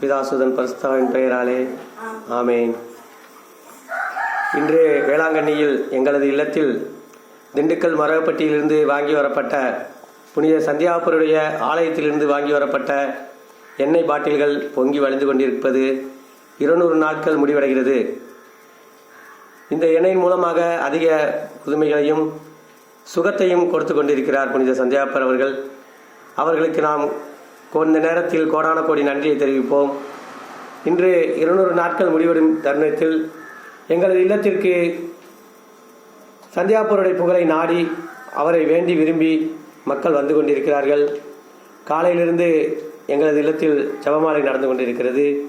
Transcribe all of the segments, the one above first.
பிதாசுதன் பரிசுத்தாவின் பெயராலே. ஆமேன். இன்று வேளாங்கண்ணியில் எங்களது இல்லத்தில் திண்டுக்கல் மரகப்பட்டியிலிருந்து வாங்கி வரப்பட்ட புனித சந்தியாபுருடைய ஆலயத்திலிருந்து வாங்கி வரப்பட்ட எண்ணெய் பாட்டில்கள் பொங்கி வழிந்து கொண்டிருப்பது இருநூறு நாட்கள் முடிவடைகிறது. இந்த எண்ணெயின் மூலமாக அதிக புதுமைகளையும் சுகத்தையும் கொடுத்து கொண்டிருக்கிறார் புனித சந்தியாப்பர் அவர்கள். அவர்களுக்கு நாம் கொஞ்ச நேரத்தில் கோடான கோடி நன்றியை தெரிவிப்போம். இன்று இருநூறு நாட்கள் முடிவடும் தருணத்தில் எங்களது இல்லத்திற்கு சந்தியாப்பருடைய புகழை நாடி அவரை வேண்டி விரும்பி மக்கள் வந்து கொண்டிருக்கிறார்கள். காலையிலிருந்து எங்களது இல்லத்தில் ஜபமாலை நடந்து கொண்டிருக்கிறது.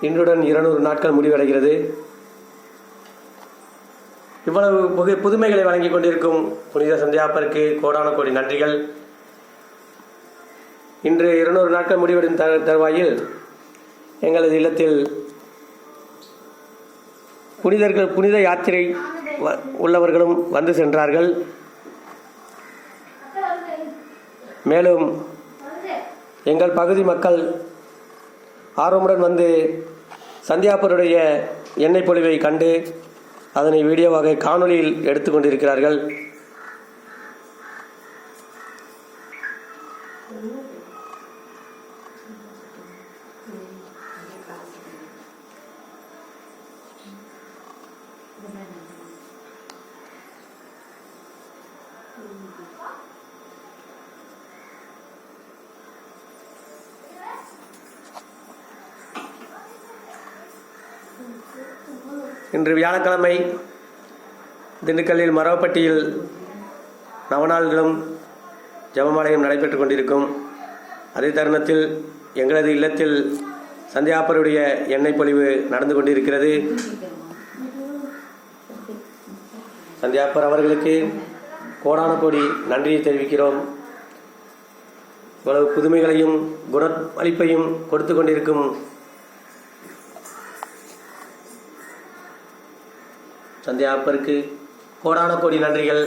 இன்றுடன் இருநூறு நாட்கள் முடிவடைகிறது. இவ்வளவு புது புதுமைகளை வழங்கி கொண்டிருக்கும் புனித சந்தியாப்பருக்கு கோடான கோடி நன்றிகள். இன்று இருநூறு நாட்கள் முடிவடையும் த தருவாயில் எங்களது இல்லத்தில் புனிதர்கள் புனித யாத்திரை உள்ளவர்களும் வந்து சென்றார்கள். மேலும் எங்கள் பகுதி மக்கள் ஆர்வமுடன் வந்து சந்தியாப்பருடைய எண்ணெய் பொழிவை கண்டு அதனை வீடியோவாக காணொளியில் எடுத்துக்கொண்டிருக்கிறார்கள் இன்று வியாழக்கிழமை திண்டுக்கல்லில் மரவப்பட்டியில் நவநாள்களும் ஜபமாலயம் நடைபெற்று கொண்டிருக்கும். அதே தருணத்தில் எங்களது இல்லத்தில் சந்தியாப்பருடைய எண்ணெய் பொழிவு நடந்து கொண்டிருக்கிறது. சந்தியாப்பர் அவர்களுக்கு கோடான கோடி நன்றியை தெரிவிக்கிறோம். இவ்வளவு புதுமைகளையும் குணமளிப்பையும் கொடுத்து கொண்டிருக்கும் சந்தியாப்பருக்கு கோடான கோடி நன்றிகள்.